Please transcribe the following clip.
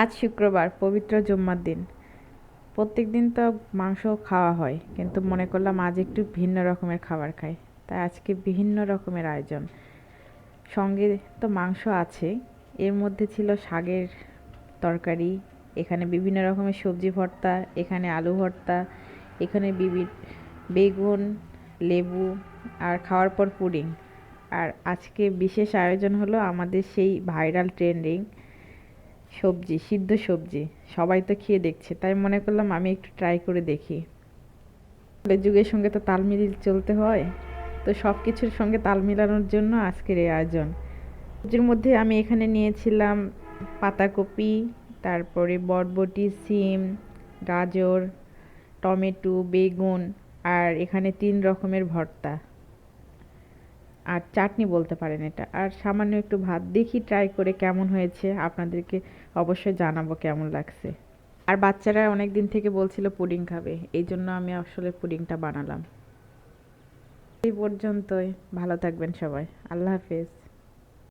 আজ শুক্রবার, পবিত্র জুম্মার দিন। প্রত্যেক দিন তো মাংস খাওয়া হয়, কিন্তু মনে করলাম আজ একটু ভিন্ন রকমের খাবার খাই। তাই আজকে বিভিন্ন রকমের আয়োজন। সঙ্গে তো মাংস আছে, এর মধ্যে ছিল শাকের তরকারি, এখানে বিভিন্ন রকমের সবজি ভর্তা, এখানে আলু ভর্তা, এখানে বিভি বেগুন, লেবু আর খাওয়ার পর পুডিং। আর আজকে বিশেষ আয়োজন হলো আমাদের সেই ভাইরাল ট্রেন্ডিং সবজি, সিদ্ধ সবজি। সবাই তো খেয়ে দেখছে। তাই মনে করলাম আমি একটু ট্রাই করে দেখি। যুগের সঙ্গে তো তাল মিলিয়ে চলতে হয়। তো সব কিছুর সঙ্গে তাল মিলানোর জন্য আজকের এই আয়োজন। সবজির মধ্যে আমি এখানে নিয়েছিলাম পাতাকপি, তারপরে বরবটি, সিম, গাজর, টমেটো, বেগুন, আর এখানে তিন রকমের ভর্তা। আর চাটনি বলতে পারেন এটা। আর সামান্য একটু ভাত দেখি ট্রাই করে কেমন হয়েছে, আপনাদেরকে অবশ্যই জানাব কেমন লাগছে। আর বাচ্চারা অনেক দিন থেকে বলছিল পুডিং খাবে, এই জন্য আমি আসলে পুডিংটা বানালাম। এই পর্যন্তই, ভালো থাকবেন সবাই, আল্লাহ হাফেজ।